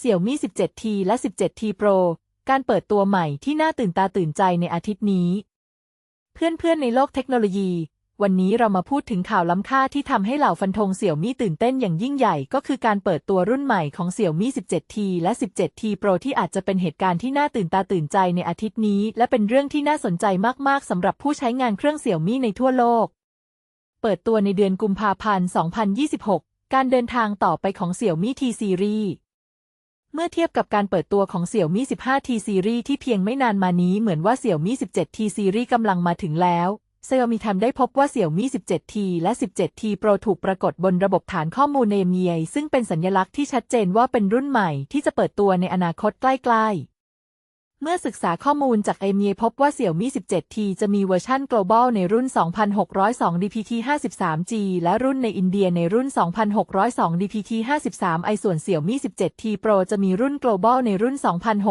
Xiaomi 17T และ 17T Pro การเปิดตัวใหม่ที่น่าตื่นตาตื่นใจในอาทิตย์นี้ เพื่อนๆในโลกเทคโนโลยี วันนี้เรามาพูดถึงข่าวล้ำค่าที่ทำให้เหล่าฟันธง Xiaomi ตื่นเต้นอย่างยิ่งใหญ่ ก็คือการเปิดตัวรุ่นใหม่ของ Xiaomi 17T และ 17T Pro ที่อาจจะเป็นเหตุการณ์ที่น่าตื่นตาตื่นใจในอาทิตย์นี้ และเป็นเรื่องที่น่าสนใจมากๆสำหรับผู้ใช้งานเครื่อง Xiaomi ในทั่วโลก เปิดตัวในเดือนกุมภาพันธ์ 2026 การเดินทางต่อไปของ Xiaomi T Series เมื่อเทียบกับการเปิดตัวของ Xiaomi 15T Series ที่เพียงไม่นานมานี้เหมือนว่า Xiaomi 17T Series กำลังมาถึงแล้ว Xiaomi ทำได้พบว่า Xiaomi 17T และ 17T Pro ถูกปรากฏบนระบบฐานข้อมูล NMEA ซึ่งเป็นสัญลักษณ์ที่ชัดเจนว่าเป็นรุ่นใหม่ที่จะเปิดตัวในอนาคตใกล้ ๆ เมื่อศึกษาข้อมูลจาก NMEA พบว่า Xiaomi 17T จะมีเวอร์ชัน global ในรุ่น 2602 DPT 53G และรุ่นในอินเดียในรุ่น 2602 DPT 53i ส่วน Xiaomi 17T Pro จะมีรุ่น global ในรุ่น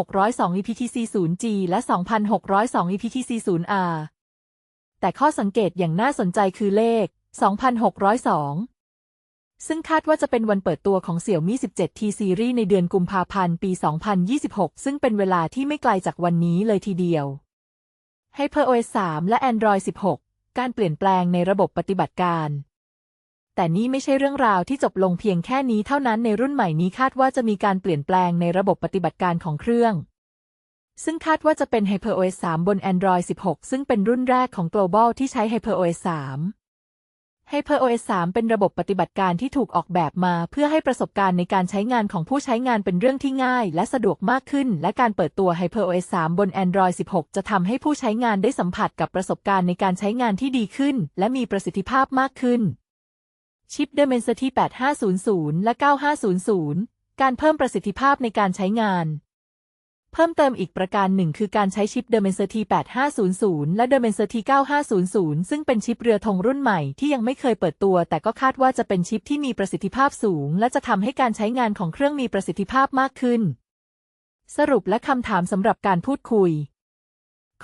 2602 DPT 40G และ 2602 DPT 40R แต่ข้อสังเกตอย่างน่าสนใจคือเลข 2602 ซึ่งคาดว่าจะเป็นวันเปิดตัวของ Xiaomi 17T Series ในเดือนกุมภาพันธ์ ปี 2026 ซึ่งเป็นเวลาที่ไม่ไกลจากวันนี้เลยทีเดียว HyperOS 3 และ Android 16 การเปลี่ยนแปลงในระบบปฏิบัติการแต่นี่ไม่ใช่เรื่องราวที่จบลงเพียงแค่นี้เท่านั้นในรุ่นใหม่นี้คาดว่าจะมีการเปลี่ยนแปลงในระบบปฏิบัติการของเครื่อง ซึ่งคาดว่าจะเป็น HyperOS 3 บน Android 16 ซึ่งเป็นรุ่นแรกของ Global ที่ใช้ HyperOS 3 HyperOS 3 เป็นระบบปฏิบัติการที่ถูกออกแบบมา เพื่อให้ประสบการณ์ในการใช้งานของผู้ใช้งานเป็นเรื่องที่ง่าย และสะดวกมากขึ้น และการเปิดตัว HyperOS 3 บน Android 16 จะทำให้ผู้ใช้งานได้สัมผัสกับประสบการณ์ในการใช้งานที่ดีขึ้น และมีประสิทธิภาพมากขึ้น ชิป Dimensity 8500 และ 9500 การเพิ่มประสิทธิภาพในการใช้งาน เพิ่มเติมอีกประการหนึ่งคือการใช้ชิป Dimensity 8500 และ Dimensity 9500 ซึ่งเป็นชิปเรือธงรุ่นใหม่ที่ยังไม่เคยเปิดตัว แต่ก็คาดว่าจะเป็นชิปที่มีประสิทธิภาพสูง และจะทำให้การใช้งานของเครื่องมีประสิทธิภาพมากขึ้น สรุปและคำถามสำหรับการพูดคุย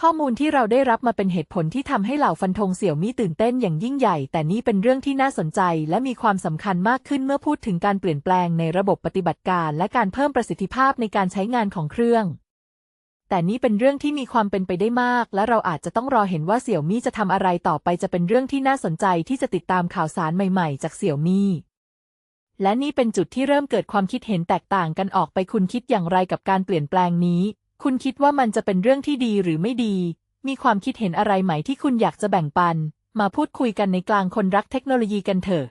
ข้อมูลที่เราได้รับมาเป็นเหตุผลที่ทำให้เหล่าฟันธงเสี่ยวมี่ตื่นเต้นอย่างยิ่งใหญ่ แต่นี่เป็นเรื่องที่น่าสนใจ และมีความสำคัญมากขึ้นเมื่อพูดถึงการเปลี่ยนแปลงในระบบปฏิบัติการ และการเพิ่มประสิทธิภาพในการใช้งานของเครื่อง แต่นี่เป็นเรื่องที่มีความเป็นไปได้มาก และเราอาจจะต้องรอเห็นว่าเสี่ยวมี่จะทำอะไรต่อไปจะเป็นเรื่องที่น่าสนใจที่จะติดตามข่าวสารใหม่ๆ จากเสี่ยวมี่และนี่เป็นจุดที่เริ่มเกิดความคิดเห็นแตกต่างกันออกไปคุณคิดอย่างไรกับการเปลี่ยนแปลงนี้ คุณคิดว่ามันจะเป็นเรื่องที่ดีหรือไม่ดี มีความคิดเห็นอะไรไหมที่คุณอยากจะแบ่งปัน มาพูดคุยกันในกลางคนรักเทคโนโลยีกันเถอะ